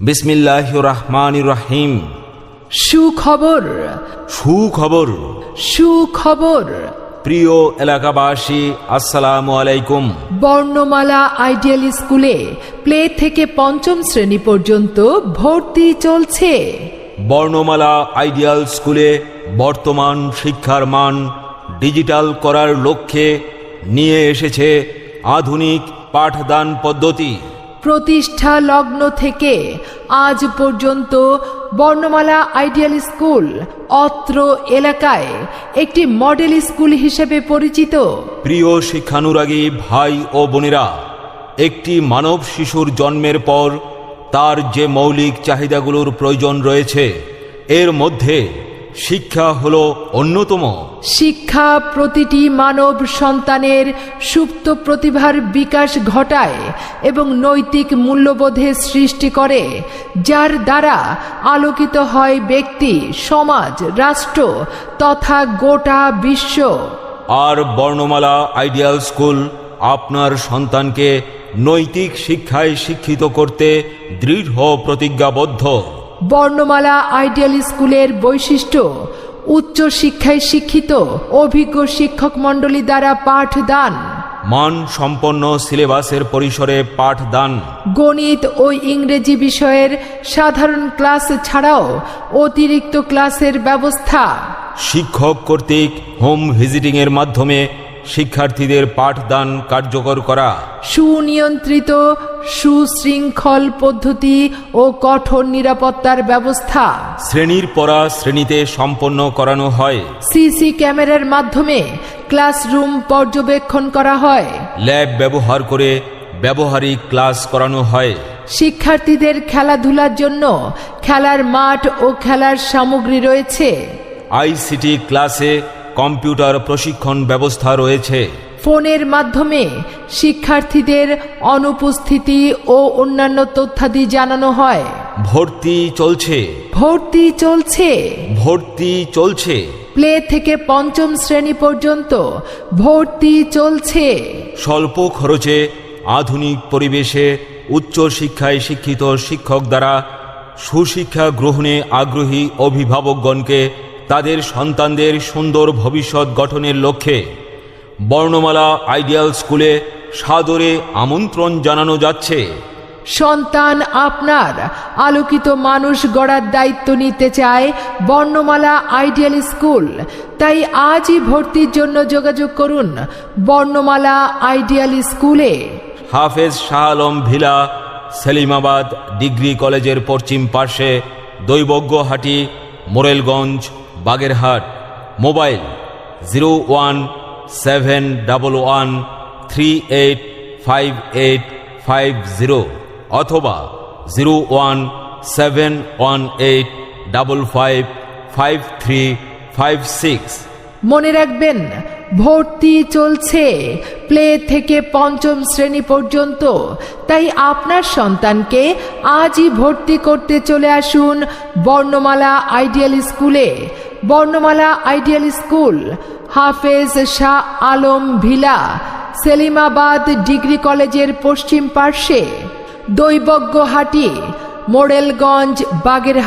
বিসমিল্লাহ রহমান রহিম সুখবর। সুখবর। সুখবর। প্রিয় এলাকাবাসী আসসালামু আলাইকুম। বর্ণমালা আইডিয়াল স্কুলে প্লে থেকে পঞ্চম শ্রেণি পর্যন্ত ভর্তি চলছে। বর্ণমালা আইডিয়াল স্কুলে বর্তমান শিক্ষার মান ডিজিটাল করার লক্ষ্যে নিয়ে এসেছে আধুনিক পাঠদান পদ্ধতি। প্রতিষ্ঠা লগ্ন থেকে আজ পর্যন্ত বর্ণমালা আইডিয়াল স্কুল অত্র এলাকায় একটি মডেল স্কুল হিসেবে পরিচিত। প্রিয় শিক্ষানুরাগী ভাই ও বোনেরা, একটি মানব শিশুর জন্মের পর তার যে মৌলিক চাহিদাগুলোর প্রয়োজন রয়েছে, এর মধ্যে শিক্ষা হল অন্যতম। শিক্ষা প্রতিটি মানব সন্তানের সুপ্ত প্রতিভার বিকাশ ঘটায় এবং নৈতিক মূল্যবোধের সৃষ্টি করে যার দ্বারা আলোকিত হয় ব্যক্তি সমাজ রাষ্ট্র তথা গোটা বিশ্ব। আর বর্ণমালা আইডিয়াল স্কুল আপনার সন্তানকে নৈতিক শিক্ষায় শিক্ষিত করতে দৃঢ় প্রতিজ্ঞাবদ্ধ। বর্ণমালা আইডিয়াল স্কুলের বৈশিষ্ট্য উচ্চ শিক্ষায় শিক্ষিত অভিজ্ঞ শিক্ষক মণ্ডলী দ্বারা পাঠদান। মান সম্পন্ন সিলেবাসের পরিসরে পাঠদান। গণিত ও ইংরেজি বিষয়ের সাধারণ ক্লাস ছাড়াও অতিরিক্ত ক্লাসের ব্যবস্থা। শিক্ষক কর্তৃক হোম ভিজিটিংয়ের মাধ্যমে শিক্ষার্থীদের পাঠদান কার্যকর করা। সুনিয়ন্ত্রিত সুশৃঙ্খল পদ্ধতি ও কঠোর নিরাপত্তার ব্যবস্থা। শ্রেণির পড়া শ্রেণীতে সম্পন্ন করানো হয়। সিসি ক্যামেরার মাধ্যমে ক্লাসরুম পর্যবেক্ষণ করা হয়। ল্যাব ব্যবহার করে ব্যবহারিক ক্লাস করানো হয়। শিক্ষার্থীদের খেলাধুলার জন্য খেলার মাঠ ও খেলার সামগ্রী রয়েছে। আইসিটি ক্লাসে কম্পিউটার প্রশিক্ষণ ব্যবস্থা রয়েছে। ফোনের মাধ্যমে শিক্ষার্থীদের অনুপস্থিতি ও অন্যান্য তথ্যাদি জানানো হয়। ভর্তি চলছে। ভর্তি চলছে। ভর্তি চলছে। প্লে থেকে পঞ্চম শ্রেণি পর্যন্ত ভর্তি চলছে। স্বল্প খরচে আধুনিক পরিবেশে উচ্চ শিক্ষায় শিক্ষিত শিক্ষক দ্বারা সুশিক্ষা গ্রহণে আগ্রহী অভিভাবকগণকে তাদের সন্তানদের সুন্দর ভবিষ্যৎ গঠনের লক্ষ্যে বর্ণমালা আইডিয়াল স্কুলে সাদরে আমন্ত্রণ জানানো যাচ্ছে। সন্তান আপনার আলোকিত মানুষ গড়ার দায়িত্ব নিতে চায় বর্ণমালা আইডিয়াল স্কুল। তাই আজই ভর্তির জন্য যোগাযোগ করুন বর্ণমালা আইডিয়াল স্কুলে। হাফেজ শাহ আলম ভিলা সেলিমাবাদ ডিগ্রি কলেজের পশ্চিম পার্শ্বে Daibagyahati Morrelganj Bagerhat, mobile zero one seven double one three eight five eight five zero অথবা zero one seven one eight double five five three five six. মনে রাখবেন, ভর্তি চলছে, প্লে থেকে পঞ্চম শ্রেণি পর্যন্ত। তাই আপনার সন্তানকে আজই ভর্তি করতে চলে আসুন বর্ণমালা আইডিয়াল স্কুলে। Bornomala ideal school, Hafez Shah Alam villa, Selimabad degree কলেজের পশ্চিম পার্শ্বে দৈবজ্ঞহাটি মোড়েলগঞ্জ বাগেরহাট।